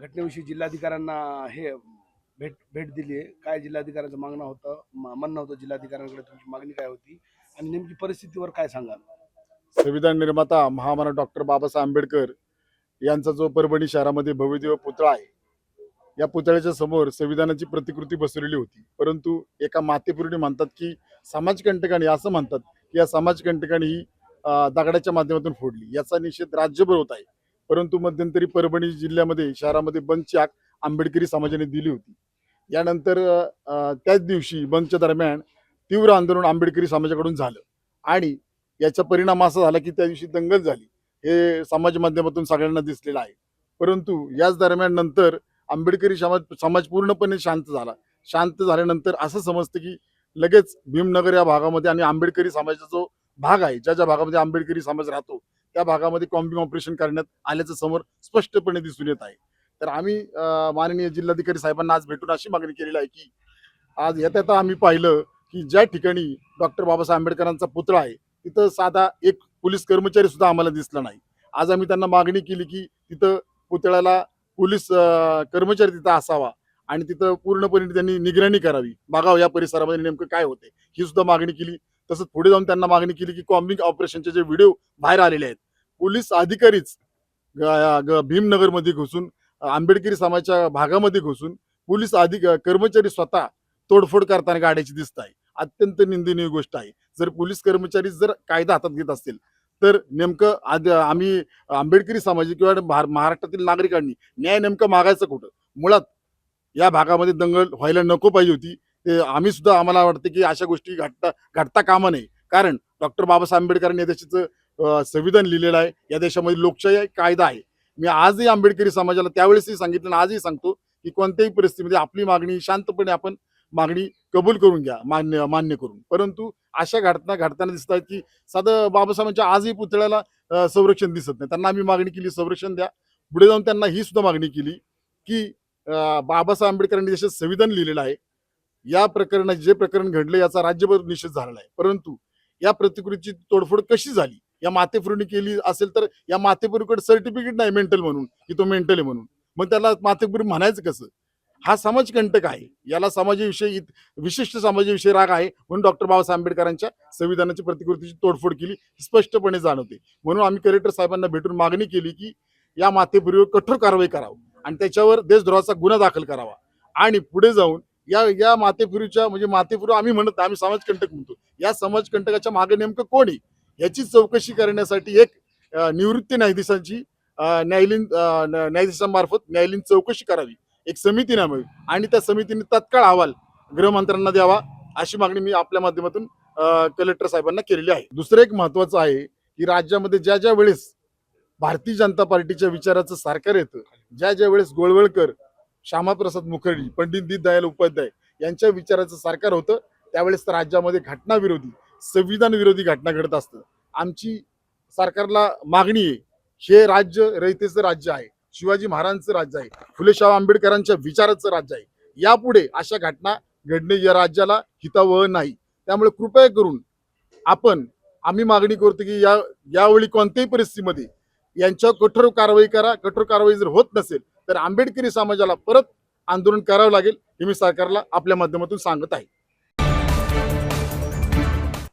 घटनेविषयी जिल्हाधिकाऱ्यांना हे भेट भेट दिली आहे. काय जिल्हाधिकाऱ्यांचं मागणं होतं? म्हणणं होतं जिल्हाधिकाऱ्यांकडे तुमची मागणी काय होती? आणि नेमकी परिस्थितीवर काय सांगाल? संविधान निर्माता महामानव डॉक्टर बाबासाहेब आंबेडकर यांचा जो परभणी शहरामध्ये भव्यदेव पुतळा आहे या पुतळ्याच्या समोर संविधानाची प्रतिकृती बसवलेली होती. परंतु एका मातेपुरुणी म्हणतात की समाजकंटकांनी असं म्हणतात की या समाजकंटकांनी ही दगडाच्या माध्यमातून फोडली. याचा निषेध राज्यभर होत आहे. परंतु मध्यंतरी परभणी जिल्ह्यामध्ये शहरामध्ये बंदची आग आंबेडकरी समाजाने दिली होती. यानंतर त्याच दिवशी बंदच्या दरम्यान तीव्र आंदोलन आंबेडकरी समाजाकडून झालं. आणि याचा परिणाम असा झाला की त्या दिवशी दंगल झाली. हे समाज माध्यमातून सगळ्यांना दिसलेलं आहे. परंतु याच दरम्यान नंतर आंबेडकरी समाज समाज पूर्णपणे शांत झाला. शांत झाल्यानंतर असं समजतं की लगेच भीमनगर या भागामध्ये आणि आंबेडकरी समाजाचा जो भाग आहे ज्या ज्या भागामध्ये आंबेडकरी समाज राहतो त्या भागामध्ये कॉम्बिंग ऑपरेशन करण्यात आल्याचं समोर स्पष्टपणे दिसून येत आहे. तर आम्ही माननीय जिल्हाधिकारी साहेबांना आज भेटून अशी मागणी केलेली आहे की आज येता येता आम्ही पाहिलं की ज्या ठिकाणी डॉक्टर बाबासाहेब आंबेडकरांचा पुतळा आहे तिथं साधा एक पोलीस कर्मचारी सुद्धा आम्हाला दिसला नाही. आज आम्ही त्यांना मागणी केली की तिथं पुतळ्याला पोलीस कर्मचारी तिथं असावा आणि तिथं पूर्णपणे त्यांनी निगराणी करावी. बघावं या परिसरामध्ये नेमकं काय होते ही सुद्धा मागणी केली. तसंच पुढे जाऊन त्यांना मागणी केली की कॉम्बिंग ऑपरेशनचे जे व्हिडिओ बाहेर आलेले आहेत पोलीस अधिकारीच भीमनगरमध्ये घुसून आंबेडकरी समाजाच्या भागामध्ये घुसून पोलीस अधिक कर्मचारी स्वतः तोडफोड करताना गाड्याची दिसत आहे. अत्यंत निंदनीय गोष्ट आहे. जर पोलीस कर्मचारी जर कायदा हातात घेत असतील तर नेमकं आम्ही आंबेडकरी समाज किंवा महाराष्ट्रातील नागरिकांनी न्याय नेमकं मागायचं कुठं? मुळात या भागामध्ये दंगल व्हायला नको पाहिजे होती. ते आम्ही सुद्धा आम्हाला वाटतं की अशा गोष्टी घडता घडता कामा नये. कारण डॉक्टर बाबासाहेब आंबेडकरांनी देशाचं संविधान लिहिलेलं आहे. या देशामध्ये लोकशाही आहे, कायदा आहे. मी आजही आंबेडकरी समाजाला त्यावेळेसही सांगितलं आणि आजही सांगतो की कोणत्याही परिस्थितीमध्ये आपली मागणी शांतपणे आपण मागणी कबूल करून घ्या मान्य मान्य करून. परंतु अशा घटना घडताना दिसत आहेत की साधं बाबासाहेबांच्या आजही पुतळ्याला संरक्षण दिसत नाही. त्यांना आम्ही मागणी केली संरक्षण द्या. पुढे जाऊन त्यांना ही सुद्धा मागणी केली की बाबासाहेब आंबेडकरांनी देशात संविधान लिहिलेलं आहे. या प्रकरणात जे प्रकरण घडलं याचा राज्यभर निषेध झालेला आहे. परंतु या प्रतिकृतीची तोडफोड कशी झाली? या मातेपुरीने केली असेल तर या मातेपुरीकडे सर्टिफिकेट नाही मेंटल म्हणून की तो मेंटल आहे म्हणून. मग त्याला मातेपुरी म्हणायचं कसं? हा समाजकंटक आहे. याला समाजाविषयी विशिष्ट समाजाविषयी राग आहे म्हणून डॉक्टर बाबासाहेब आंबेडकरांच्या संविधानाची प्रतिकृतीची तोडफोड केली स्पष्टपणे जाणवते. म्हणून आम्ही कलेक्टर साहेबांना भेटून मागणी केली की या मातेपुरीवर कठोर कारवाई करावं आणि त्याच्यावर देशद्रोहाचा गुन्हा दाखल करावा. आणि पुढे जाऊन या या मातेपुरीच्या म्हणजे मातेपुरी आम्ही म्हणत आम्ही समाजकंटक म्हणतो. या समाजकंटकाच्या मागे नेमकं कोण आहे? याची चौकशी करण्यासाठी एक निवृत्ती न्यायाधीशांची न्यायालयीन न्यायाधीशांमार्फत न्यायालयीन चौकशी करावी. एक समिती नेमावी आणि त्या समितीने तत्काळ अहवाल गृहमंत्र्यांना द्यावा अशी मागणी मी आपल्या माध्यमातून कलेक्टर साहेबांना केलेली आहे. दुसरं एक महत्वाचं आहे की राज्यामध्ये ज्या ज्या वेळेस भारतीय जनता पार्टीच्या विचाराचं सरकार येतं ज्या ज्या वेळेस गोळवळकर श्यामाप्रसाद मुखर्जी पंडित दीनदयाल उपाध्याय यांच्या विचाराचं सरकार होतं त्यावेळेस राज्यामध्ये घटनाविरोधी संविधान विरोधी घटना घडत असतं. आमची सरकारला मागणी आहे हे राज्य रयतेचं राज्य आहे शिवाजी महाराजांचं राज्य आहे फुलेशाह आंबेडकरांच्या विचाराचं राज्य आहे. यापुढे अशा घटना घडणे या राज्याला हितावह नाही. त्यामुळे कृपया करून आपण आम्ही मागणी करतो की या यावेळी कोणत्याही परिस्थितीमध्ये यांच्यावर कठोर कारवाई करा. कठोर कारवाई जर होत नसेल तर आंबेडकरी समाजाला परत आंदोलन करावं लागेल हे मी सरकारला आपल्या माध्यमातून सांगत आहे.